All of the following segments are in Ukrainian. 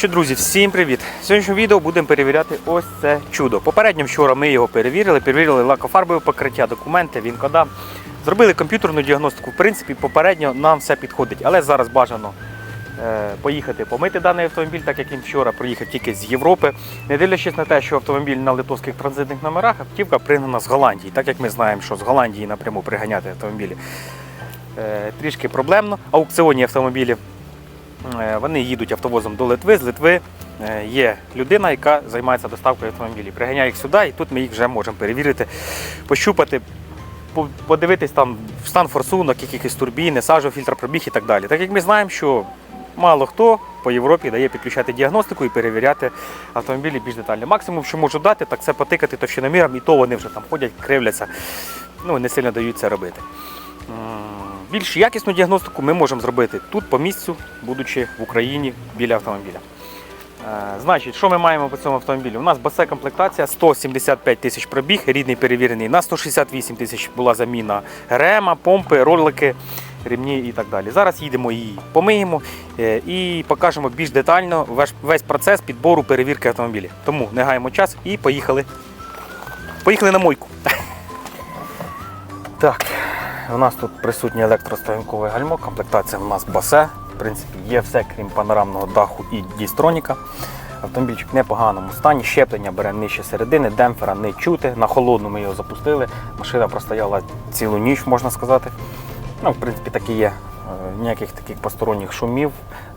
що, друзі, всім привіт! В сьогоднішньому відео будемо перевіряти ось це чудо. Попередньо вчора ми його перевірили, перевірили лакофарбове покриття, документи, він кода. Зробили комп'ютерну діагностику. В принципі, попередньо нам все підходить, але зараз бажано е, поїхати помити даний автомобіль, так як він вчора проїхав тільки з Європи. Не дивлячись на те, що автомобіль на литовських транзитних номерах, автівка пригнана з Голландії, так як ми знаємо, що з Голландії напряму приганяти автомобілі е, трішки проблемно. Аукціонні автомобілі Вони їдуть автовозом до Литви. З Литви е, є людина, яка займається доставкою автомобілів. Приганяє їх сюди, і тут ми їх вже можемо перевірити, пощупати, подивитись там стан форсунок, якихось турбіни, сажу, фільтр пробіг і так далі. Так як ми знаємо, що мало хто по Європі дає підключати діагностику і перевіряти автомобілі більш детально. Максимум, що можу дати, так це потикати товщиноміром, і то вони вже там ходять, кривляться, ну не сильно дають це робити. Більш якісну діагностику ми можемо зробити тут по місцю, будучи в Україні біля автомобіля. Е, Значить, що ми маємо по цьому автомобілю? У нас басе комплектація 175 тисяч пробіг, рідний перевірений. На 168 тисяч була заміна рема, помпи, ролики, ремні і так далі. Зараз їдемо її помиємо е, і покажемо більш детально весь- процес підбору перевірки автомобілів. Тому не гаємо час і поїхали. Поїхали на мойку. Так, у нас тут присутнє електростоянкове гальмо, комплектація у нас басе. В принципі, є все, крім панорамного даху і дістроніка. Автомобільчик в непоганому стані, щеплення бере нижче середини, демпфера не чути. На холодну ми його запустили. Машина простояла цілу ніч, можна сказати. Ну, в принципі, так і є. Е, Ніяких таких посторонніх шумів,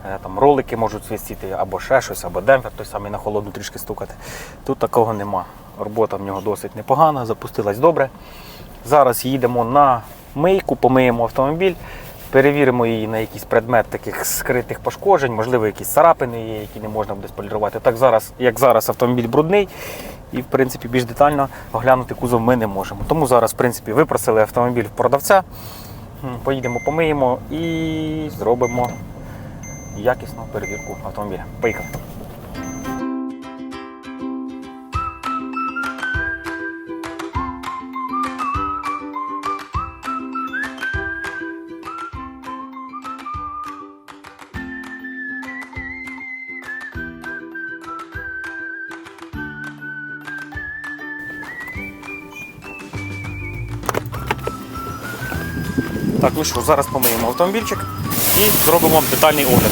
Е, там ролики можуть свистіти або ще щось, або демпфер той самий на холодну трішки стукати. Тут такого нема. Робота в нього досить непогана, запустилась добре. Зараз їдемо на мийку, помиємо автомобіль, перевіримо її на якийсь предмет таких скритих пошкоджень, можливо, якісь царапини є, які не можна буде сполірувати. Так зараз, як зараз автомобіль брудний, і в принципі більш детально оглянути кузов ми не можемо. Тому зараз, в принципі, випросили автомобіль в продавця. Поїдемо, помиємо і зробимо якісну перевірку автомобіля. Поїхали. Так, ну що, зараз помиємо автомобільчик і зробимо детальний огляд.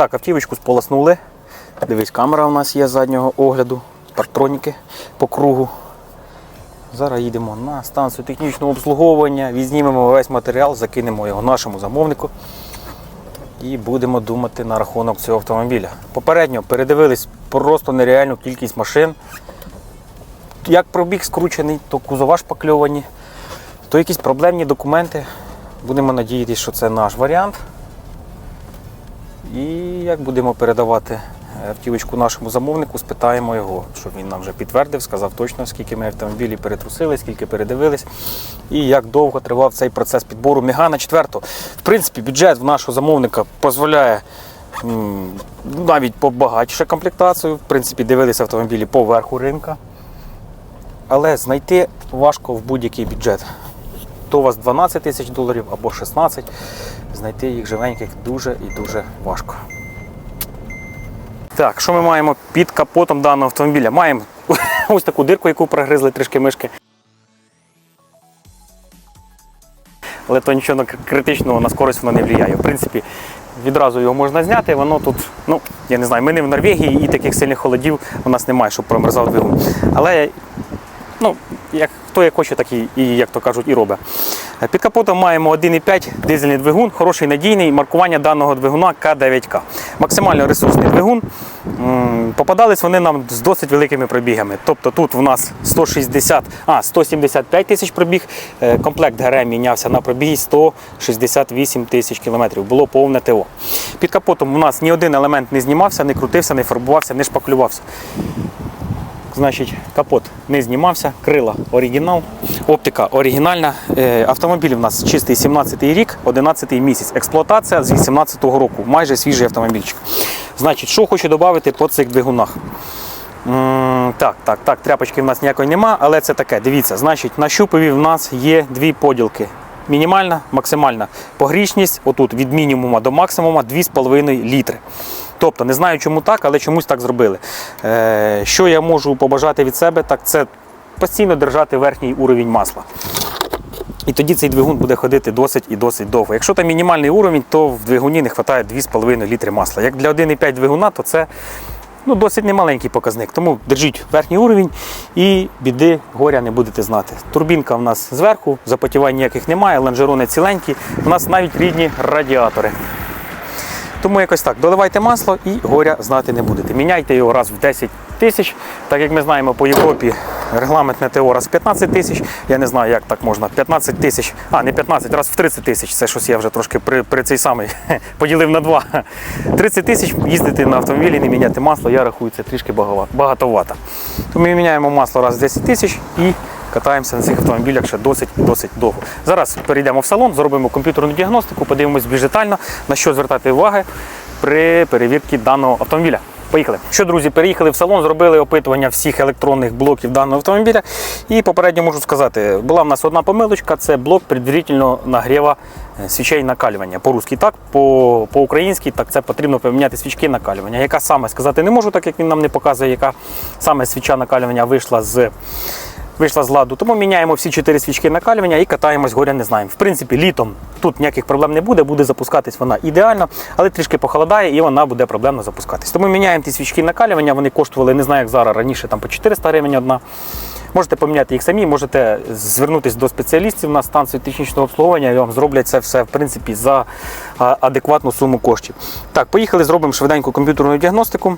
Так, автівочку сполоснули. Дивись, камера у нас є заднього огляду, партроніки по кругу. Зараз їдемо на станцію технічного обслуговування, відзнімемо весь матеріал, закинемо його нашому замовнику і будемо думати на рахунок цього автомобіля. Попередньо передивились просто нереальну кількість машин. Як пробіг скручений, то кузова шпакльовані, то якісь проблемні документи. Будемо надіятися, що це наш варіант. І як будемо передавати е, автівочку нашому замовнику, спитаємо його, щоб він нам вже підтвердив, сказав точно, скільки ми автомобілів перетрусили, скільки передивились, і як довго тривав цей процес підбору Мігана 4. В принципі, бюджет в нашого замовника дозволяє навіть побагатше комплектацію. В принципі, дивилися автомобілі по верху ринка. Але знайти важко в будь-який бюджет. То у вас 12 тисяч доларів або 16, знайти їх живеньких дуже і дуже важко. Так, що ми маємо під капотом даного автомобіля? Маємо ось таку дирку, яку прогризли трішки мишки. Але то нічого критичного на скорість воно не впливає. В принципі, відразу його можна зняти, воно тут, ну, я не знаю, ми не в Норвегії і таких сильних холодів у нас немає, щоб промерзав двигун. Але ну, як, хто як хоче, так і, і, як то кажуть, і робить. Е, Під капотом маємо 1,5 дизельний двигун, хороший надійний. Маркування даного двигуна К9К. Максимально ресурсний двигун. Попадались вони нам з досить великими пробігами. Тобто тут у нас 160, а, 175 тисяч пробіг. Е, Комплект ГРМ мінявся на пробігі 168 тисяч кілометрів. Було повне ТО. Під капотом у нас ні один елемент не знімався, не крутився, не фарбувався, не шпаклювався. Значить, капот не знімався, крила оригінал, оптика оригінальна. Е, Автомобіль у нас чистий 17-й рік, 11-й місяць. Експлуатація з 18-го року. Майже свіжий автомобільчик. Значить, що хочу додати по цих двигунах. Так, так, так, тряпочки в нас ніякої нема, але це таке. Дивіться, значить, на щупові в нас є дві поділки. Мінімальна, максимальна погрічність, отут від мінімума до максимума 2,5 літри. Тобто, не знаю, чому так, але чомусь так зробили. Е, що я можу побажати від себе, так це постійно держати верхній уровень масла. І тоді цей двигун буде ходити досить і досить довго. Якщо там мінімальний уровень, то в двигуні не вистачає 2,5 літри масла. Як для 1,5 двигуна, то це ну, досить немаленький показник. Тому держіть верхній уровень і біди горя не будете знати. Турбінка в нас зверху, запотівань ніяких немає, лонжерони ціленькі. У нас навіть рідні радіатори. Тому якось так, доливайте масло і горя знати не будете. Міняйте його раз в 10 тисяч. Так як ми знаємо, по Європі регламентне ТО раз в 15 тисяч. Я не знаю, як так можна. 15 тисяч, а не 15, раз в 30 тисяч. Це щось я вже трошки при, при цей самий поділив на два. 30 тисяч їздити на автомобілі, не міняти масло, я рахую, це трішки багатовато. Тому ми міняємо масло раз в 10 тисяч і катаємося на цих автомобілях ще досить досить довго. Зараз перейдемо в салон, зробимо комп'ютерну діагностику, подивимось більш детально, на що звертати увагу при перевірці даного автомобіля. Поїхали. Що, друзі, переїхали в салон, зробили опитування всіх електронних блоків даного автомобіля. І попередньо можу сказати, була в нас одна помилочка, це блок предварительного нагріва е, свічей накалювання. По-русски так, по- по-українськи так це потрібно поміняти свічки накалювання. Яка саме сказати не можу, так як він нам не показує, яка саме свіча накалювання вийшла з вийшла з ладу. Тому міняємо всі чотири свічки накалювання і катаємось горя не знаємо. В принципі, літом тут ніяких проблем не буде, буде запускатись вона ідеально, але трішки похолодає і вона буде проблемно запускатись. Тому міняємо ті свічки накалювання, вони коштували, не знаю, як зараз раніше там по 400 гривень одна. Можете поміняти їх самі, можете звернутися до спеціалістів на станцію технічного обслуговування і вам зроблять це все в принципі за адекватну суму коштів. Так, поїхали, зробимо швиденьку комп'ютерну діагностику.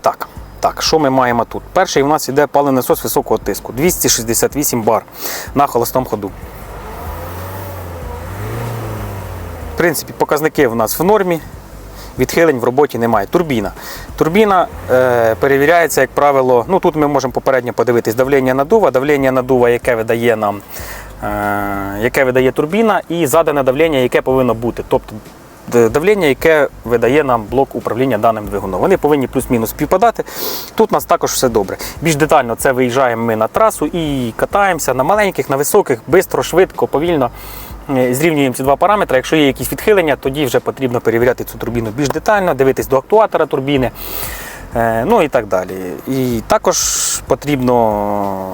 Так, так, що ми маємо тут? Перший у нас йде паливний насос високого тиску 268 бар на холостому ходу. В принципі, показники в нас в нормі. Відхилень в роботі немає. Турбіна. Турбіна е, перевіряється, як правило, ну тут ми можемо попередньо подивитись давлення надува, давлення надува, яке видає нам, е, яке видає турбіна, і задане давлення, яке повинно бути. Тобто давлення, яке видає нам блок управління даним двигуном. Вони повинні плюс-мінус співпадати. Тут у нас також все добре. Більш детально це виїжджаємо ми на трасу і катаємося на маленьких, на високих, швидко, швидко, повільно. Е, Зрівнюємо ці два параметри. Якщо є якісь відхилення, тоді вже потрібно перевіряти цю турбіну більш детально, дивитись до актуатора турбіни, е, ну і так далі. І також потрібно,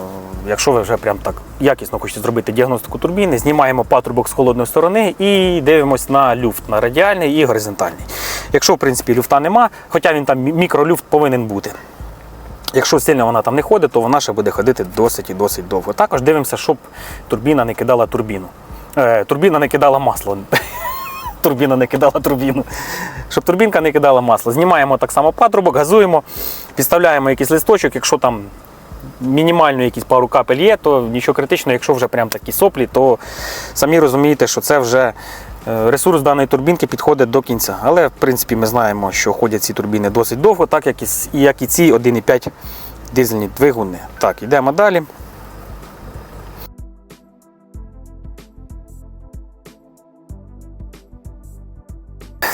якщо ви вже прям так якісно хочете зробити діагностику турбіни, знімаємо патрубок з холодної сторони і дивимось на люфт, на радіальний і горизонтальний. Якщо в принципі люфта нема, хоча він там мікролюфт повинен бути. Якщо сильно вона там не ходить, то вона ще буде ходити досить і досить довго. Також дивимося, щоб турбіна не кидала турбіну. Е, турбіна не кидала масло. турбіна не кидала турбіну. Щоб турбінка не кидала масло. Знімаємо так само патрубок, газуємо, підставляємо якийсь листочок, якщо там мінімально якісь пару капель є, то нічого критичного, якщо вже прям такі соплі, то самі розумієте, що це вже е, ресурс даної турбінки підходить до кінця. Але в принципі ми знаємо, що ходять ці турбіни досить довго, так як і як і ці 1,5 дизельні двигуни. Так, йдемо далі.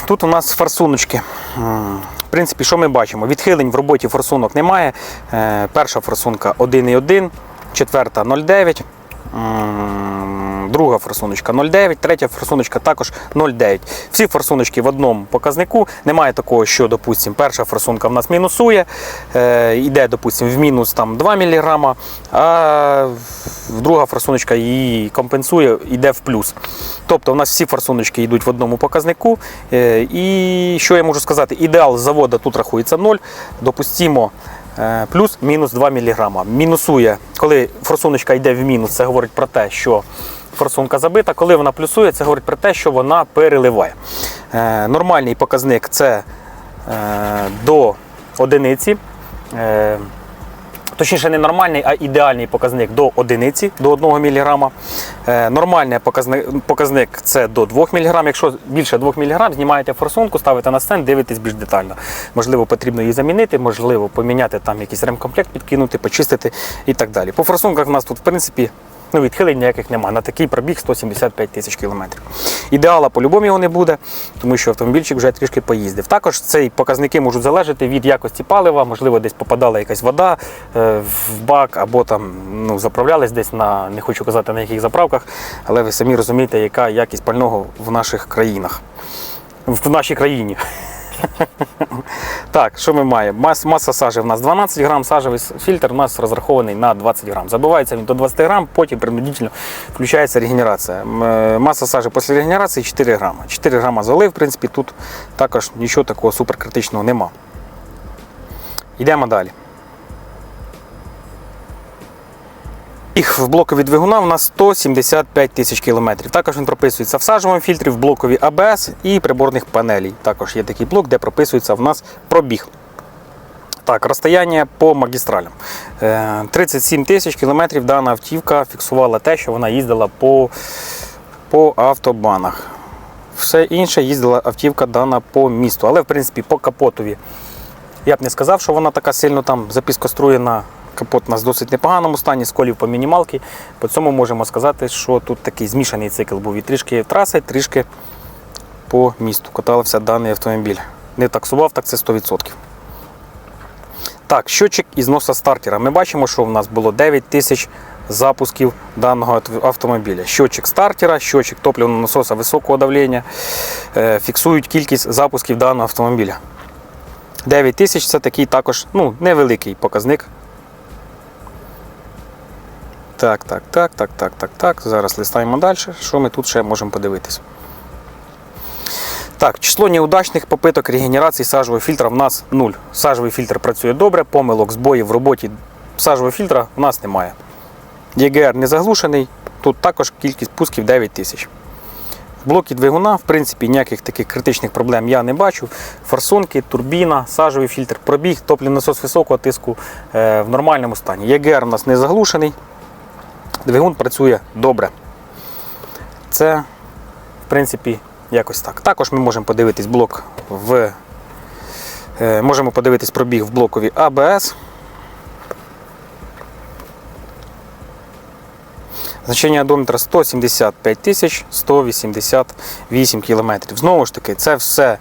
Тут у нас форсуночки. В принципі, що ми бачимо? Відхилень в роботі форсунок немає. Е, Перша форсунка 1,1, четверта 0,9. Друга форсуночка 0,9, третя форсуночка також 0,9. Всі форсуночки в одному показнику. Немає такого, що, допустимо, перша форсунка в нас мінусує, е, йде, допустимо, в мінус там, 2 мг, а друга форсуночка її компенсує, йде в плюс. Тобто у нас всі форсуночки йдуть в одному показнику. Е, І що я можу сказати? Ідеал заводу тут рахується 0, допустимо плюс-мінус 2 мг. Мінусує, коли форсуночка йде в мінус, це говорить про те, що форсунка забита. Коли вона плюсує, це говорить про те, що вона переливає. Е, нормальний показник це е, до одиниці. Точніше, не нормальний, а ідеальний показник до одиниці, до 1 мг. Е, нормальний показник, показник це до 2 мг. Якщо більше 2 мг, знімаєте форсунку, ставите на стенд, дивитесь більш детально. Можливо, потрібно її замінити, можливо, поміняти там якийсь ремкомплект, підкинути, почистити і так далі. По форсунках в нас тут, в принципі, ну, відхилень ніяких немає. На такий пробіг 175 тисяч кілометрів. Ідеала по-любому його не буде, тому що автомобільчик вже трішки поїздив. Також ці показники можуть залежати від якості палива, можливо, десь попадала якась вода е, в бак, або там ну, заправлялись десь на, не хочу казати на яких заправках, але ви самі розумієте, яка якість пального в наших країнах. В нашій країні. Так, що ми маємо? Мас, маса сажі в нас 12 грам, сажевий фільтр у нас розрахований на 20 грам. Забивається він до 20 грам, потім принудительно включається регенерація. Е, Маса сажі після регенерації 4 грама. 4 грама залив, в принципі, тут також нічого такого суперкритичного нема. Йдемо далі. Їх в блокові двигуна у нас 175 тисяч кілометрів. Також він прописується в сажовому фільтрі, в блокові АБС і приборних панелей. Також є такий блок, де прописується в нас пробіг. Так, розстояння по магістралям. Е, 37 тисяч кілометрів дана автівка фіксувала те, що вона їздила по, по автобанах. Все інше їздила автівка дана по місту. Але, в принципі, по капотові я б не сказав, що вона така сильно там запіскоструєна. Капот у нас в досить непоганому стані, сколів по мінімалки. По цьому можемо сказати, що тут такий змішаний цикл був і трішки траси, трішки по місту катався даний автомобіль. Не таксував, так це 100%. Так, щотчик ізноса стартера. Ми бачимо, що в нас було 9 тисяч запусків даного автомобіля. Щотчик стартера, щотчик топливного насоса високого давлення е, фіксують кількість запусків даного автомобіля. 9 тисяч це такий також ну, невеликий показник. Так, так, так, так, так, так, так. Зараз листаємо далі. Що ми тут ще можемо подивитись? Так, число неудачних попиток регенерації сажового фільтра в нас 0. Сажовий фільтр працює добре, помилок, збоїв в роботі сажового фільтра в нас немає. ЄГР не заглушений, тут також кількість пусків 9 тисяч. В блокі двигуна, в принципі, ніяких таких критичних проблем я не бачу. Форсунки, турбіна, сажовий фільтр, пробіг, топливний насос високого тиску е, в нормальному стані. ЄГР у нас не заглушений. Двигун працює добре. Це, в принципі, якось так. Також ми можемо подивитись блок в. е, Можемо подивитись пробіг в блокові АБС. Значення одометра 175 188 кілометрів. Знову ж таки, це все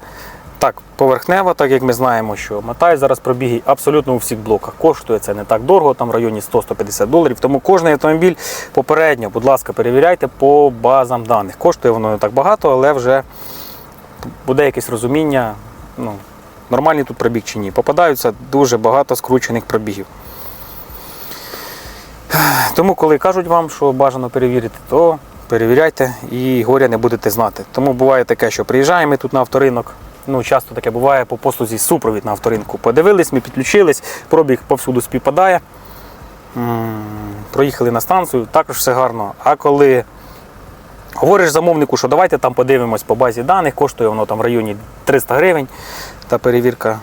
так поверхнево, так як ми знаємо, що мотай зараз пробіги абсолютно у всіх блоках. Коштує це не так дорого, там в районі 100-150 доларів. Тому кожний автомобіль попередньо, будь ласка, перевіряйте по базам даних. Коштує воно не так багато, але вже буде якесь розуміння, ну, нормальний тут пробіг чи ні. Попадаються дуже багато скручених пробігів. Тому, коли кажуть вам, що бажано перевірити, то перевіряйте і горя не будете знати. Тому буває таке, що приїжджаємо тут на авторинок. Ну, часто таке буває по послузі супровід на авторинку. Подивились, ми підключились, пробіг повсюду співпадає. Проїхали на станцію, також все гарно. А коли говориш замовнику, що давайте там подивимось по базі даних, коштує воно там в районі 300 гривень та перевірка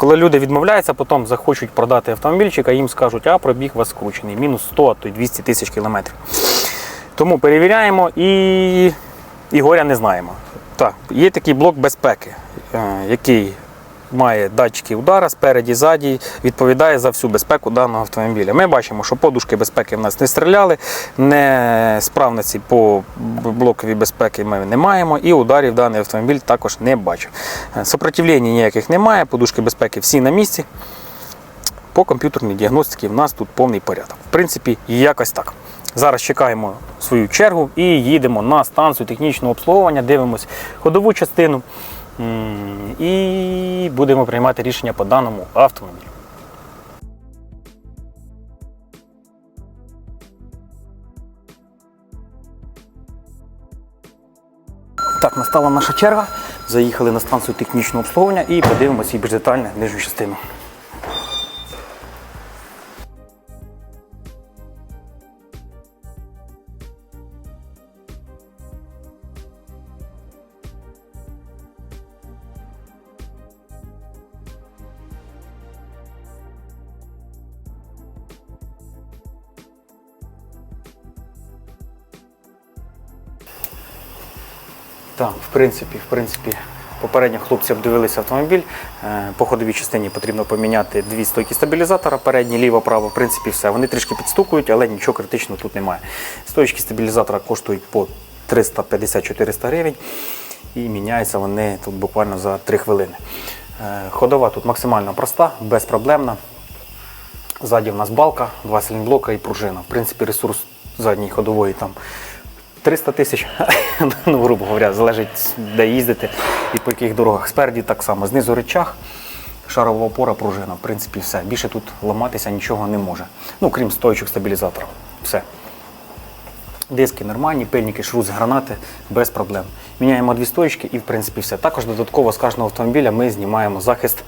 коли люди відмовляються, потім захочуть продати автомобільчик, а їм скажуть, а пробіг у вас скручений, мінус 100, а то й 200 тисяч кілометрів. Тому перевіряємо і, і горя не знаємо. Так, є такий блок безпеки, е, який має датчики удара спереді, ззаді, відповідає за всю безпеку даного автомобіля. Ми бачимо, що подушки безпеки в нас не стріляли, несправності по блоковій безпеки ми не маємо, і ударів даний автомобіль також не бачив. Е, Сопротивлення ніяких немає, подушки безпеки всі на місці. По комп'ютерній діагностиці в нас тут повний порядок. В принципі, якось так. Зараз чекаємо свою чергу і їдемо на станцію технічного обслуговування, дивимось ходову частину і будемо приймати рішення по даному автомобілю. Так, настала наша черга. Заїхали на станцію технічного обслуговування і подивимося її більш детально нижню частину. Так, в принципі, в принципі, попередньо хлопці обдивилися автомобіль. Е, По ходовій частині потрібно поміняти дві стойки стабілізатора, передні, ліво, право. В принципі, все. Вони трішки підстукують, але нічого критичного тут немає. Стоїчки стабілізатора коштують по 350-400 гривень і міняються вони тут буквально за 3 хвилини. Е, Ходова тут максимально проста, безпроблемна. Ззаді в нас балка, два силінблока і пружина. В принципі, ресурс задньої ходової там 300 тисяч, ну, грубо говоря, залежить, де їздити і по яких дорогах. Спереді так само. Знизу речах, шарова опора, пружина. В принципі, все. Більше тут ламатися нічого не може. Ну, крім стоючок стабілізатора. Все. Диски нормальні, пильники, шрус, гранати без проблем. Міняємо дві стоїчки і в принципі все. Також додатково з кожного автомобіля ми знімаємо захист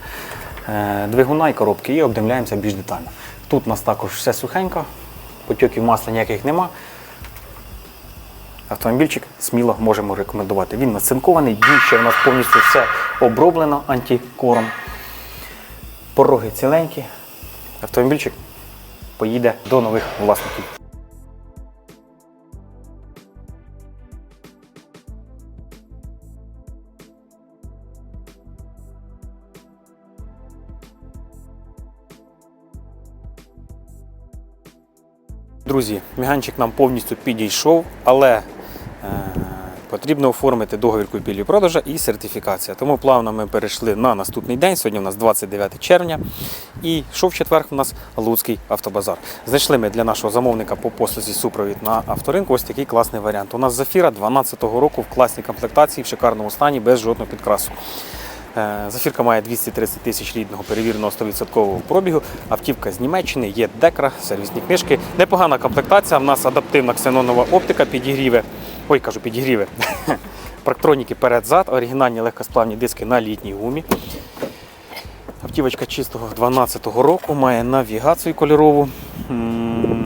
е, двигуна і коробки і обдивляємося більш детально. Тут у нас також все сухенько, потьоків масла ніяких нема. Автомобільчик сміло можемо рекомендувати. Він нацинкований, діючий, у нас повністю все оброблено антикором. Пороги ціленькі. Автомобільчик поїде до нових власників. Друзі, міганчик нам повністю підійшов, але потрібно оформити договір купівлі продажа і сертифікація. Тому плавно ми перейшли на наступний день. Сьогодні у нас 29 червня. І йшов четвер у нас Луцький автобазар. Знайшли ми для нашого замовника по послузі супровід на авторинку ось такий класний варіант. У нас зафіра 12-го року в класній комплектації, в шикарному стані, без жодного підкрасу. Е, Зафірка має 230 тисяч рідного перевіреного 100% пробігу. Автівка з Німеччини, є декра, сервісні книжки. Непогана комплектація. В нас адаптивна ксенонова оптика, підігріве. Ой, кажу, підігріве. Парктроніки перед-зад, оригінальні легкосплавні диски на літній гумі. Автівочка чистого 12-го року має навігацію кольорову,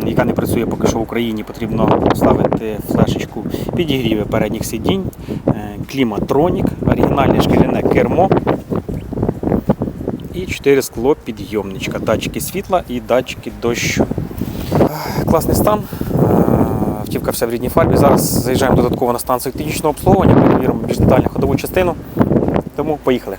яка не працює поки що в Україні. Потрібно вставити флешечку підігріви передніх сидінь, е, кліматронік, оригінальне шкіряне кермо і 4 скло підйомничка, датчики світла і датчики дощу. Класний стан. Автівка вся в рідній фарбі. Зараз заїжджаємо додатково на станцію технічного обслуговування, перевіримо більш детально ходову частину. Тому поїхали.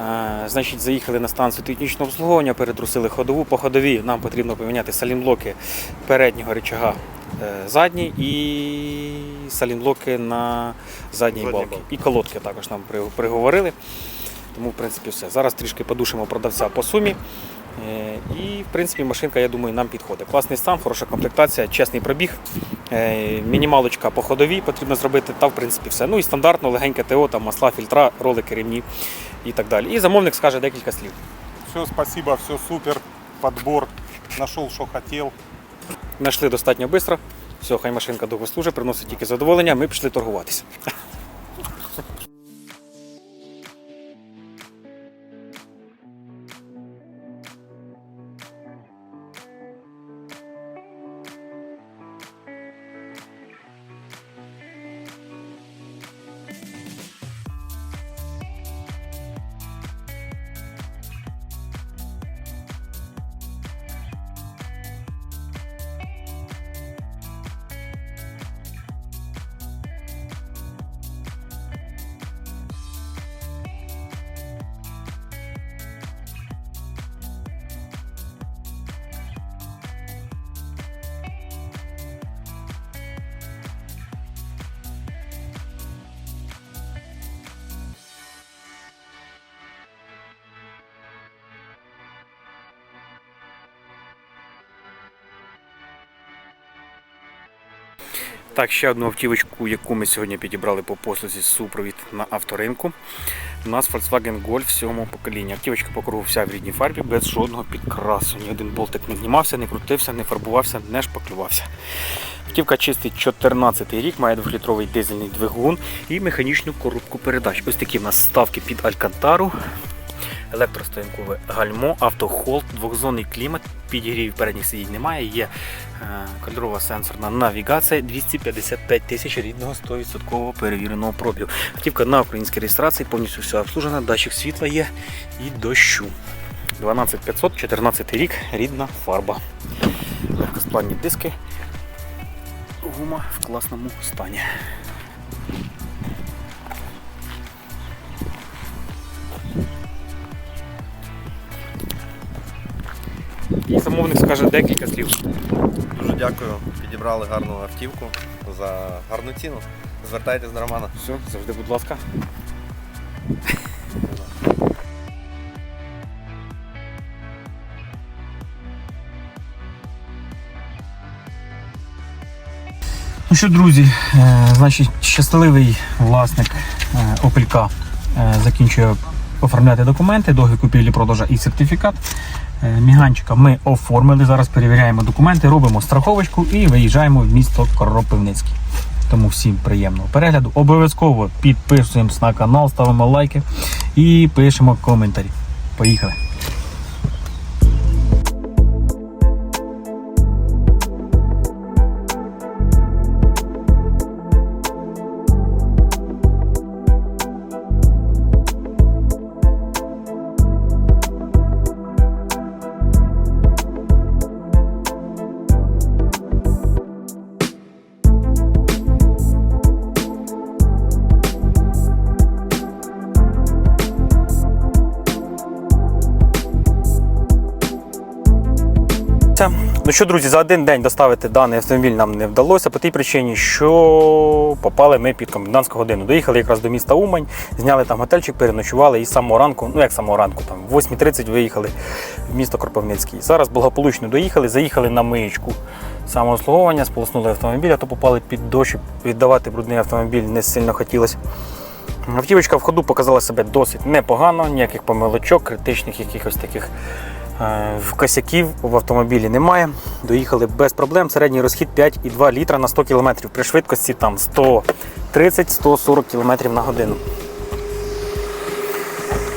Е, Значить, заїхали на станцію технічного обслуговування, перетрусили ходову. По ходовій нам потрібно поміняти салінблоки переднього рычага е, задній і салінблоки на задній балки. І колодки також нам приговорили. Тому, в принципі, все. Зараз трішки подушимо продавця по сумі. Е, І, в принципі, машинка, я думаю, нам підходить. Класний стан, хороша комплектація, чесний пробіг. Е, Мінімалочка по ходовій потрібно зробити, та в принципі все. Ну і стандартно легеньке ТО, там масла, фільтра, ролики, рівні і так далі. І замовник скаже декілька слів. Все, спасибо, все супер. Подбор. знайшов, що хотів. Знайшли достатньо швидко. Все, хай машинка довго служить, приносить тільки задоволення. Ми пішли торгуватися. Так, ще одну автівочку, яку ми сьогодні підібрали по послузі супровід на авторинку. У нас Volkswagen Golf 7 покоління. Автівочка по кругу вся в рідній фарбі, без жодного підкрасу. Ні один болтик не знімався, не крутився, не фарбувався, не шпаклювався. Автівка чистить 14 рік, має 2-літровий дизельний двигун і механічну коробку передач. Ось такі в нас ставки під Алькантару. Електростоянкове гальмо, автохолд, двохзонний клімат, підігрів передніх сидінь немає. Є е, кольорова сенсорна навігація, 255 тисяч рідного 100% перевіреного пробігу. Автівка на українській реєстрації, повністю все обслужена, датчик світла є і дощу. 12500, 14 рік, рідна фарба. Легкосплавні диски. Гума в класному стані. І замовник скаже декілька слів. Дуже дякую. Підібрали гарну автівку за гарну ціну. Звертайтесь до Романа. Все, завжди, будь ласка. Ну що, друзі, е, значить, щасливий власник Опелька е, закінчує оформляти документи, договір купівлі продажа і сертифікат. Е, Міганчика ми оформили. Зараз перевіряємо документи, робимо страховочку і виїжджаємо в місто Кропивницький. Тому всім приємного перегляду. Обов'язково підписуємось на канал, ставимо лайки і пишемо коментарі. Поїхали! Ну що, друзі, за один день доставити даний автомобіль нам не вдалося по тій причині, що попали ми під комендантську годину. Доїхали якраз до міста Умань, зняли там готельчик, переночували і з самого ранку, ну як з самого ранку, там в 8.30 виїхали в місто Кропивницький. Зараз благополучно доїхали, заїхали на миєчку самообслуговування, сполоснули автомобіль, а то попали під дощ, віддавати брудний автомобіль не сильно хотілося. Автівочка в ходу показала себе досить непогано, ніяких помилочок, критичних якихось таких косяків в автомобілі немає. Доїхали без проблем. Середній розхід 5,2 літра на 100 км при швидкості там 130-140 км на годину.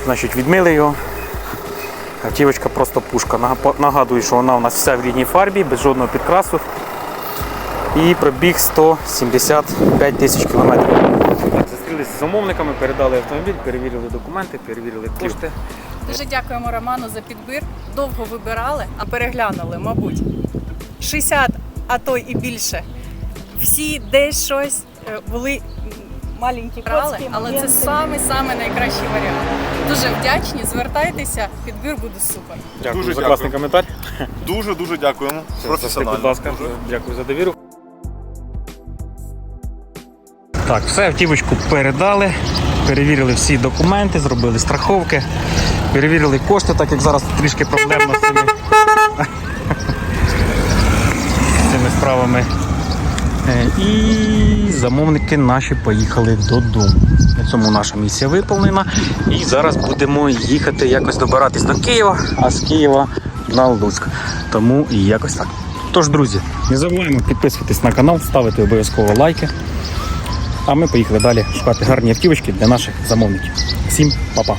Значить, відмили його. Автівочка просто пушка. Нагадую, що вона у нас вся в рідній фарбі, без жодного підкрасу. І пробіг 175 тисяч кілометрів. Зустрілися з замовниками, передали автомобіль, перевірили документи, перевірили кошти. Дуже дякуємо Роману за підбір. Довго вибирали, а переглянули, мабуть, 60, а то і більше. Всі десь щось е, були маленькі Брали, але це саме саме найкращий варіант. Дуже вдячні, звертайтеся, підбір буде супер. Дякую Дуже за дякую. класний коментар. Дуже дуже дякуємо. Все, Професіонально. Будь ласка, Дуже. дякую за довіру. Так, все, автівочку передали, перевірили всі документи, зробили страховки, перевірили кошти, так як зараз трішки проблемно з цими, цими справами. Е, І замовники наші поїхали додому. На цьому наша місія виповнена. І зараз будемо їхати якось добиратись до Києва, а з Києва на Луцьк. Тому і якось так. Тож, друзі, не забуваємо підписуватись на канал, ставити обов'язково лайки. А ми поїхали далі шукати гарні автівочки для наших замовників. Всім па-па!